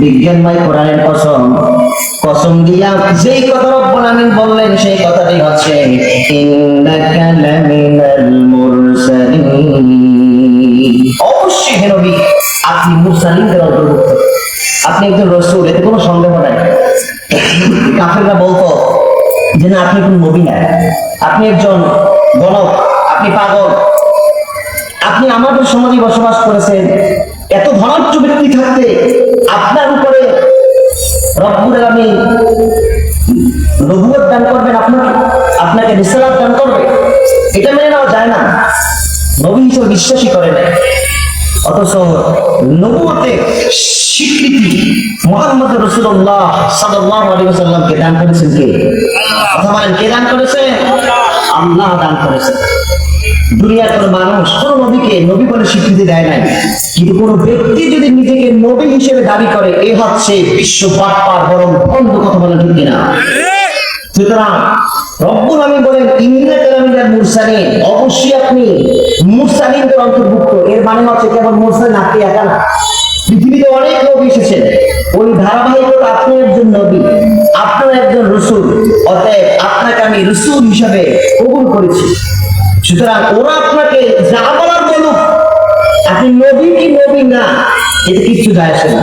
বিজ্ঞানময় কোরআনের কসম কসম দিয়া যেই কথা রব্বুল আমিন বললেন সেই কথাটাই হচ্ছে অবশ্যই হে আপনি মুরসালিনদের অন্তর্ভুক্ত। আপনি একজন রসুল, এতে কোনো সন্দেহ নাই। কাফেররা বলতো যে না, আপনি কোন নবী না। আপনি একজন আমাদের সমাজে বসবাস করেছেন, এত ধনাঢ্য ব্যক্তি থাকতে আপনার উপরে রব্বুল আমি দান করবেন আপনাকে আপনাকে দান করবে। এটা মেনে নেওয়া যায় না। নবী হিসেবে করে না। অথচ নবুয়তে স্বীকৃতি মোহাম্মদ রসুল্লাহ দান করেছেন কে? কথা বলেন, কে দান করেছেন আল্লাহ দান করেছেন দুনিয়ার কোন মানুষ, কোন নবীকে নবী বলে স্বীকৃতি দেয় নাই। কিন্তু কোন ব্যক্তি যদি নিজেকে নবী হিসেবে দাবি করে, এ হচ্ছে বিশ্ব বাপ্পার বরং বন্ধ কথা বলে ঠিক কিনা? সুতরাং রব্বুল আমি বলেন ইন্দিরা কালামিদার মুরসালিন। অবশ্যই আপনি মুরসালিনদের অন্তর্ভুক্ত। এর মানে হচ্ছে কেবল মুরসালিন, আপনি একা না। পৃথিবীতে অনেক নবী এসেছেন। ওই ধারাবাহিকতা আপনি একজন নবী, আপনার একজন রসুল। অতএব আপনাকে আমি রসুল হিসাবে কবুল করেছি। সুতরাং ওরা আপনাকে যা বলার বলুক, আপনি নবী কি নবী না, এতে কিচ্ছু যায় আসে না।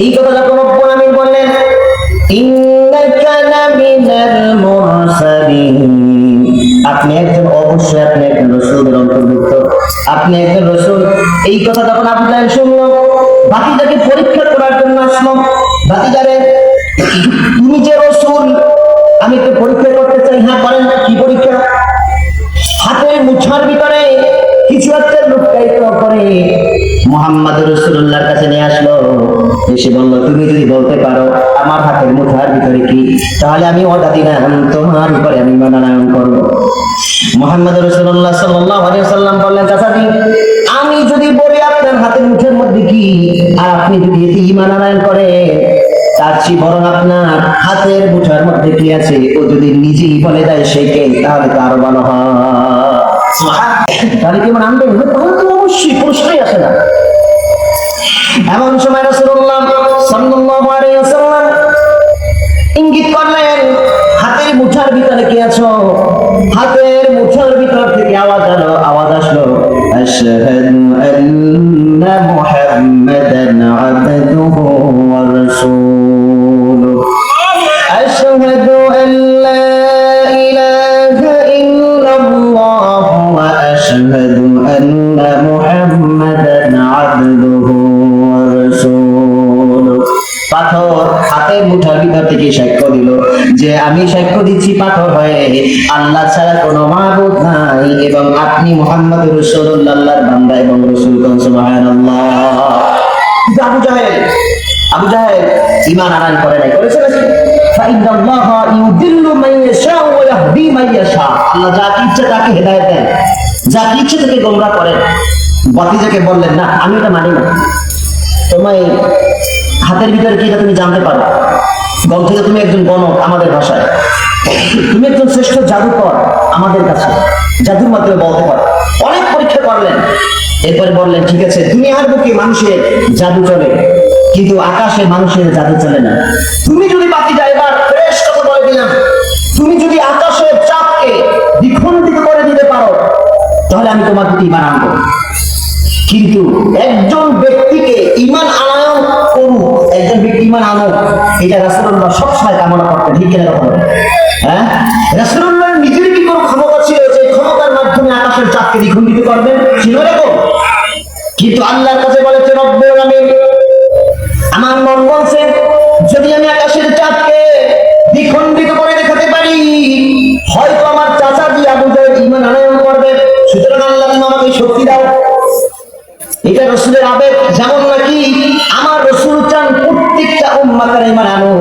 এই কথা যখন রব্বুল আমিন বললেন আপনি একজন, অবশ্যই আপনি একজন রসুলের অন্তর্ভুক্ত। আপনি একজন রসুল। এই কথা যখন আবু জাহেল শুনলো বাকিটাকে পরীক্ষা করার জন্য আসলো। বাকিটারে তুমি যে রসুল মোহাম্মদ রসুল্লাহর কাছে নিয়ে আসলো। এসে বলল তুমি যদি বলতে পারো আমার হাতের মুঠার ভিতরে কি? তাহলে আমি ওটা দিলাম। তোমার উপরে আমি মানায়ন করব। মোহাম্মদ রসুল্লাহ সাল্লাহ সাল্লাম বললেন চাচাদি আমি যদি বলি আপনার হাতের মুঠের মধ্যে কি? আর আপনি যদি এতে ইমান আনায়ন করে তার চেয়ে বরং আপনার হাতের মুঠার মধ্যে কি আছে? ও যদি নিজেই বলে দেয় সেকে তাহলে তো আরও ভালো হয়। তাহলে কি মানে আনবেন? তাহলে তো অবশ্যই প্রশ্নই আসে না। এমন সময় রাসূলুল্লাহ সাল্লাল্লাহু আলাইহি ওয়াসাল্লাম ইঙ্গিত করলেন, হাতের মুঠার ভিতরে কি আছো? হাতের মুঠার ভিতর থেকে আওয়াজ আলো, আওয়াজ আসলো। হাতের মুঠার ভিতর থেকে সাক্ষ্য দিল যে আমি সাক্ষ্য দিচ্ছি পাথর হয়ে। আল্লাহ ছাড়া কোনো মাহবুব নাই এবং আপনি মোহাম্মদ বান্দা এবং আবু আবু করে নাই, করেছে যাকে বললেন, না, আমি এটা মানি না। তোমায় হাতের ভিতরে কি তুমি জানতে পারো? গ্রন্থে তুমি একজন গণক আমাদের ভাষায়। তুমি একজন শ্রেষ্ঠ জাদুকর আমাদের কাছে। জাদুর মাধ্যমে বলতে পারো। অনেক পরীক্ষা করলেন। এরপরে বললেন, ঠিক আছে দুনিয়ার বুকে মানুষের জাদু চলে, কিন্তু আকাশে মানুষের জাদু চলে না। তুমি যদি বাকি যায় এবার ফ্রেশ কথা বলে দিলাম, তুমি যদি আকাশের চাপকে দ্বিখণ্ডিত করে দিতে পারো, তাহলে আমি তোমার ইমান আনব। কিন্তু একজন ব্যক্তিকে কথা বলেন? হ্যাঁ? রাসূলুল্লাহ নিজের কি কোনো ক্ষমতা ছিল যে ক্ষমতার মাধ্যমে আকাশের চাপকে দ্বিখণ্ডিত করবেন ছিল এরকম কিন্তু আল্লাহর কাছে বলেছে রব্বুল আমিন আমার মন বলছে, যদি আমি আকাশের চাপকে দ্বিখণ্ডিত করে দেখাতে পারি, হয়তো আমার চাচা দিয়ে আবু জাহেল ইমান আনায়ন করবে? সুতরাং আল্লাহ তুমি আমাকে শক্তি দাও। এটা রসুলের আবেগ, যেমন নাকি আমার রসুল চান প্রত্যেকটা উম্মাকার ইমান আনো